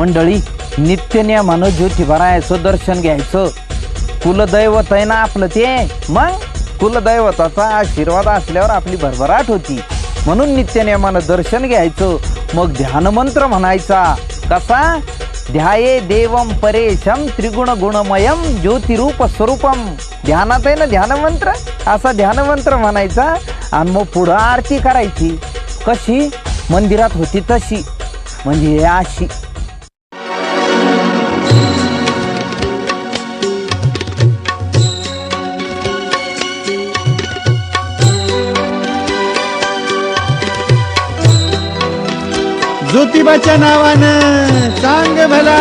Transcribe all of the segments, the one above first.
मंडळी नित्यनियमानं ज्योतिबारायचं दर्शन घ्यायचं. कुलदैवत आहे ना आपलं ते. मग कुलदैवताचा आशीर्वाद असल्यावर आपली भरभराट होती. म्हणून नित्यनियमानं दर्शन घ्यायचं. मग ध्यानमंत्र म्हणायचा. कसा? ध्याये देवम परेशम त्रिगुण गुणमयम ज्योतिरूप स्वरूपम ध्यानात आहे ना ध्यानमंत्र? असा ध्यानमंत्र म्हणायचा आणि मग पुढं आरती करायची. कशी? मंदिरात होती तशी. म्हणजे अशी ज्योतिबाच्या नावानं सांग भला.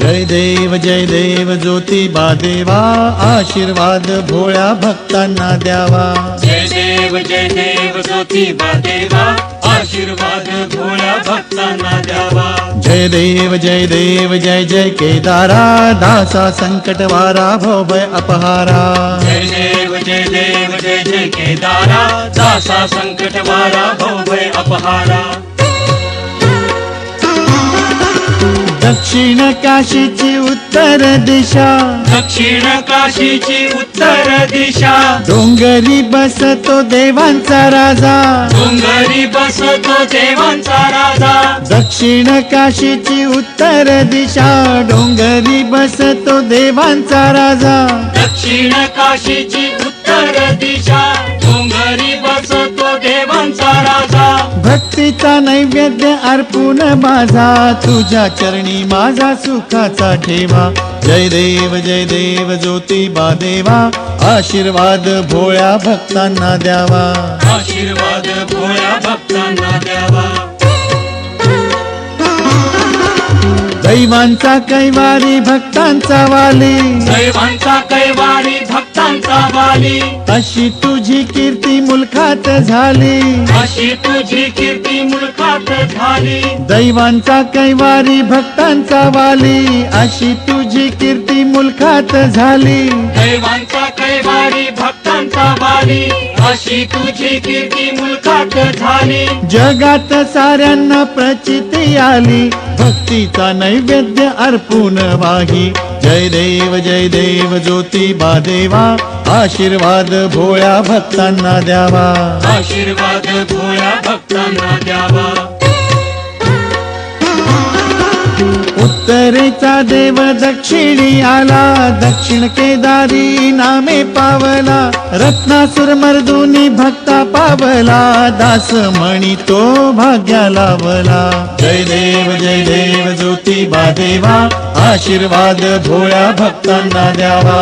जय देव जय देव ज्योतिबा देवा आशीर्वाद भोळ्या भक्तांना द्यावा. जय देव जय देव ज्योतिबा देवा आशीर्वाद भोळ्या भक्तांना द्यावा. जय देव जय देव जय जय केदारा दासा संकट वारा भय अपहारा. जय देव जय देव जय जय केदारा दासा संकट वारा भय अपहारा दक्षिण काशीची उत्तर दिशा। दक्षिण काशीची उत्तर दिशा। डोंगरी बसतो देवांचा राजा। डोंगरी बसतो देवांचा राजा। दक्षिण काशीची उत्तर दिशा। डोंगरी बसतो देवांचा राजा। दक्षिण काशीची उत्तर दिशा। भक्तीचा नैवेद्य अर्पून माझा तुझ्या चरणी माझा सुखाचा ठेवा. जय देव जय देव ज्योतिबा देवा आशीर्वाद भोळ्या भक्तांना द्यावा. आशीर्वाद भोळ्या भक्तांना द्यावा. दैवांचा कैवारी भक्तांचा वाली. दैवांचा कैवारी भक्तांचा वाली अशी तुझी कीर्ती मुलखात झाली. अशी तुझी कीर्ती मुलखात झाली. दैवांचा कैवारी भक्तांचा वाली. अशी तुझी कीर्ती मुलखात झाली. दैवांचा कैवारी भक्तांचा वाली. अशी तुझी कीर्ती मुलखात झाली. जगात साऱ्यांना प्रचिती आली. भक्तीचा नैवेद्य अर्पून वाही. जय देव जय देव ज्योतिबा देवा. आशीर्वाद भोळ्या भक्तांना द्यावा. आशीर्वाद भोळ्या भक्तांना द्यावा. उत्तरेचा देव दक्षिणी आला दक्षिण केदारी नामे पावला रत्नासुर मर्दुनी भक्ता पावला दास म्हणी तो भाग्या लावला. जय देव जय देव ज्योतिबा देवा आशीर्वाद भोळ्या भक्तांना द्यावा.